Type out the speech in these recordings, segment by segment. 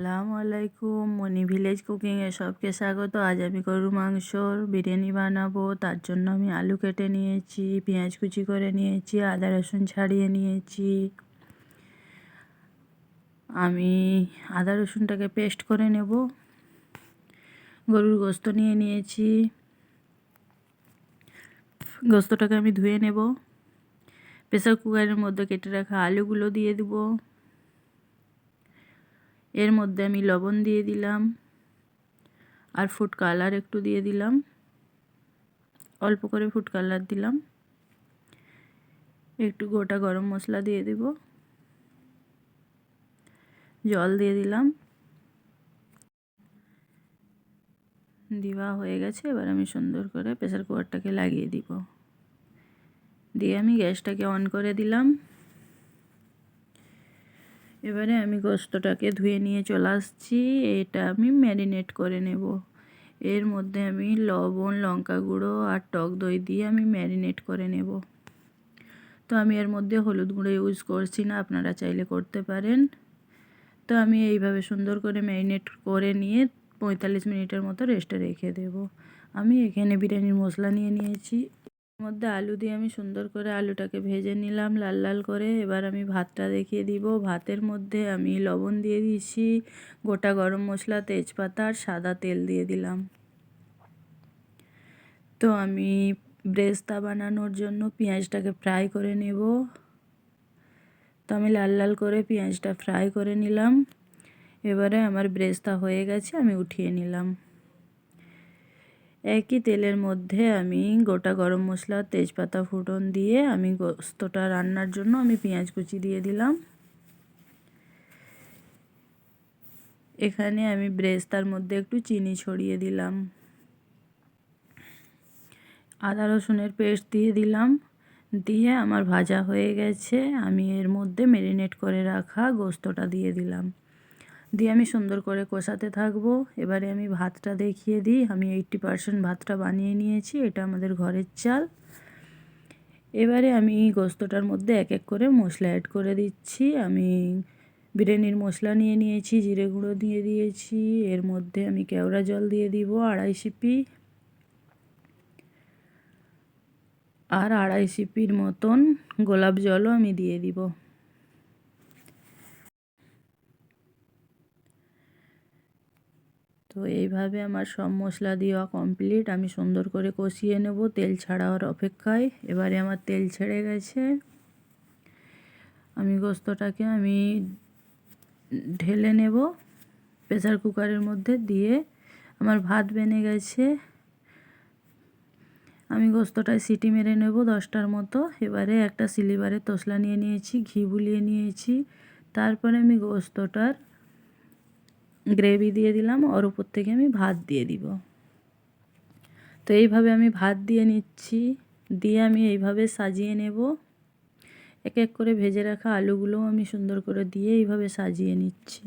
আসসালামু আলাইকুম। মনি ভিলেজ কুকিংয়ে সবকে স্বাগত। আজ আমি গরু মাংসর বিরিয়ানি বানাবো। তার জন্য আমি আলু কেটে নিয়েছি, পেঁয়াজ কুচি করে নিয়েছি, আদা, রসুন ছাড়িয়ে নিয়েছি। আমি আদা, রসুনটাকে পেস্ট করে নেব। গরুর গোস্ত নিয়ে নিয়েছি। গোস্তটাকে আমি ধুয়ে নেব। প্রেসার কুকারের মধ্যে কেটে রাখা আলুগুলো দিয়ে দেবো। এর মধ্যে আমি লবণ দিয়ে দিলাম আর ফুড কালার একটু দিয়ে দিলাম। অল্প করে ফুড কালার দিলাম। একটু গোটা গরম মশলা দিয়ে দেব। জল দিয়ে দিলাম। দেওয়া হয়ে গেছে, এবার আমি সুন্দর করে প্রেসার কুকারটাকে লাগিয়ে দিব। দিয়ে আমি গ্যাসটাকে অন করে দিলাম। এবারে আমি গোস্তটাকে ধুয়ে নিয়ে চলে আসছি। এটা আমি ম্যারিনেট করে নেব। এর মধ্যে আমি লবণ, লঙ্কা গুঁড়ো আর টক দই দিয়ে আমি ম্যারিনেট করে নেব। তো আমি এর মধ্যে হলুদ গুঁড়ো ইউজ করছি না, আপনারা চাইলে করতে পারেন। তো আমি এইভাবে সুন্দর করে ম্যারিনেট করে নিয়ে পঁয়তাল্লিশ মিনিটের মতো রেস্টে রেখে দেব। আমি এখানে বিরিয়ানির মশলা নিয়ে নিয়েছি। মধ্যে আলু দিয়ে আমি সুন্দর করে আলুটাকে ভেজে নিলাম, লাল লাল করে। এবার আমি ভাতটা দেখিয়ে দিব। ভাতের মধ্যে আমি লবণ দিয়ে দিয়েছি, গোটা গরম মশলা, তেজপাতা আর সাদা তেল দিয়ে দিলাম। তো আমি ব্রেস্তা বানানোর জন্য পেঁয়াজটাকে ফ্রাই করে নেব। তো আমি লাল লাল করে পেঁয়াজটা ফ্রাই করে নিলাম। এবারে আমার ব্রেস্তা হয়ে গেছে, আমি উঠিয়ে নিলাম। একই তেলের মধ্যে আমি গোটা গরম মশলা, তেজপাতা, ফুটন দিয়ে আমি গোস্তটা রান্নার জন্য আমি পেঁয়াজ কুচি দিয়ে দিলাম। এখানে আমি ব্রেস্তার মধ্যে একটু চিনি ছড়িয়ে দিলাম। আদা রসুনের পেস্ট দিয়ে দিলাম। দিয়ে আমার ভাজা হয়ে গেছে। আমি এর মধ্যে মেরিনেট করে রাখা গোস্তটা দিয়ে দিলাম। দিয়ে আমি সুন্দর করে কষাতে থাকব। এবারে আমি ভাতটা দেখিয়ে দিই। আমি এইটটি পারসেন্ট ভাতটা বানিয়ে নিয়েছি। এটা আমাদের ঘরের চাল। এবারে আমি গোস্তটার মধ্যে এক এক করে মশলা অ্যাড করে দিচ্ছি। আমি বিরিয়ানির মশলা নিয়ে নিয়েছি, জিরে গুঁড়ো দিয়ে দিয়েছি। এর মধ্যে আমি কেওড়া জল দিয়ে দিব আড়াই সিপি আর আড়াই সিপির মতন গোলাপ জলও আমি দিয়ে দিব। তো এইভাবে আমার সব মশলা দেওয়া কমপ্লিট আমি সুন্দর করে কষিয়ে নেব, তেল ছাড়াওয়ার অপেক্ষায়। এবারে আমার তেল ছেড়ে গেছে। আমি গোস্তটাকে আমি ঢেলে নেব প্রেসার কুকারের মধ্যে দিয়ে। আমার ভাত বেনে গেছে। আমি গোস্তটায় সিটি মেরে নেব দশটার মতো। এবারে একটা সিলিভারে তসলা নিয়ে নিয়েছি, ঘি বুলিয়ে নিয়েছি। তারপরে আমি গোস্তটার গ্রেভি দিয়ে দিলাম, ওর উপর থেকে আমি ভাত দিয়ে দিব। তো এইভাবে আমি ভাত দিয়ে নিচ্ছি, দিয়ে আমি এইভাবে সাজিয়ে নেব। এক এক করে ভেজে রাখা আলুগুলোও আমি সুন্দর করে দিয়ে এইভাবে সাজিয়ে নিচ্ছি।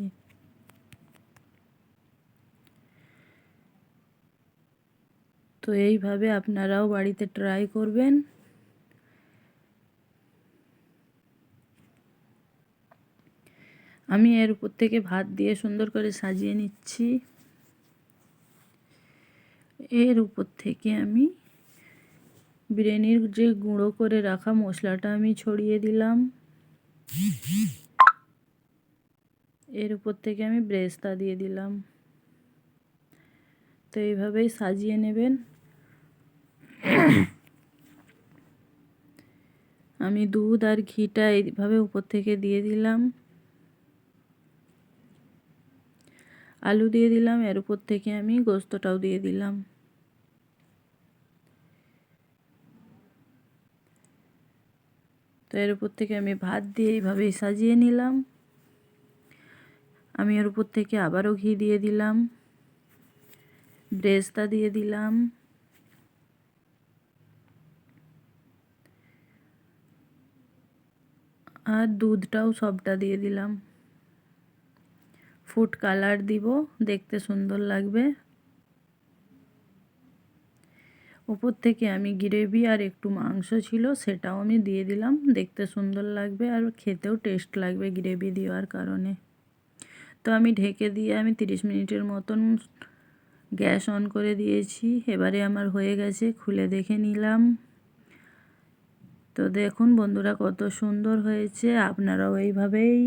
তো এইভাবে আপনারাও বাড়িতে ট্রাই করবেন। আমি এর উপর থেকে ভাত দিয়ে সুন্দর করে সাজিয়ে নিচ্ছি। এর উপর থেকে আমি বিরিয়ানির যে গুঁড়ো করে রাখা মশলাটা আমি ছড়িয়ে দিলাম। এর উপর থেকে আমি ব্রেস্তা দিয়ে দিলাম। তো এইভাবেই সাজিয়ে নেবেন। আমি দুধ আর ঘিটা এইভাবে উপর থেকে দিয়ে দিলাম। আলু দিয়ে দিলাম, এর উপর থেকে আমি গোস্তটাও দিয়ে দিলাম। তো এর উপর থেকে আমি ভাত দিয়ে এইভাবেই সাজিয়ে নিলাম। আমি এর উপর থেকে আবারও ঘি দিয়ে দিলাম। ব্রেস্তা দিয়ে দিলাম। আর দুধটাও সবটা দিয়ে দিলাম। ফুড কালার দিব, দেখতে সুন্দর লাগবে। উপর থেকে আমি গ্রেভি আর একটু মাংস ছিল, সেটাও আমি দিয়ে দিলাম, দেখতে সুন্দর লাগবে আর খেতেও টেস্ট লাগবে গ্রেভি দেওয়ার কারণে। তো আমি ঢেকে দিয়ে আমি তিরিশ মিনিটের মতন গ্যাস অন করে দিয়েছি, এবারে আমার হয়ে গেছে, খুলে দেখে নিলাম। তো দেখুন বন্ধুরা কত সুন্দর হয়েছে, আপনারাও এইভাবেই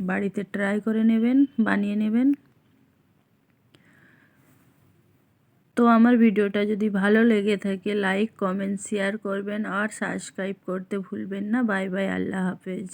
বাড়িতে ট্রাই করে নেবেন, বানিয়ে নেবেন। তো আমার ভিডিওটা যদি ভালো লেগে থাকে লাইক কমেন্ট শেয়ার করবেন আর সাবস্ক্রাইব করতে ভুলবেন না। বাই বাই আল্লাহ হাফেজ।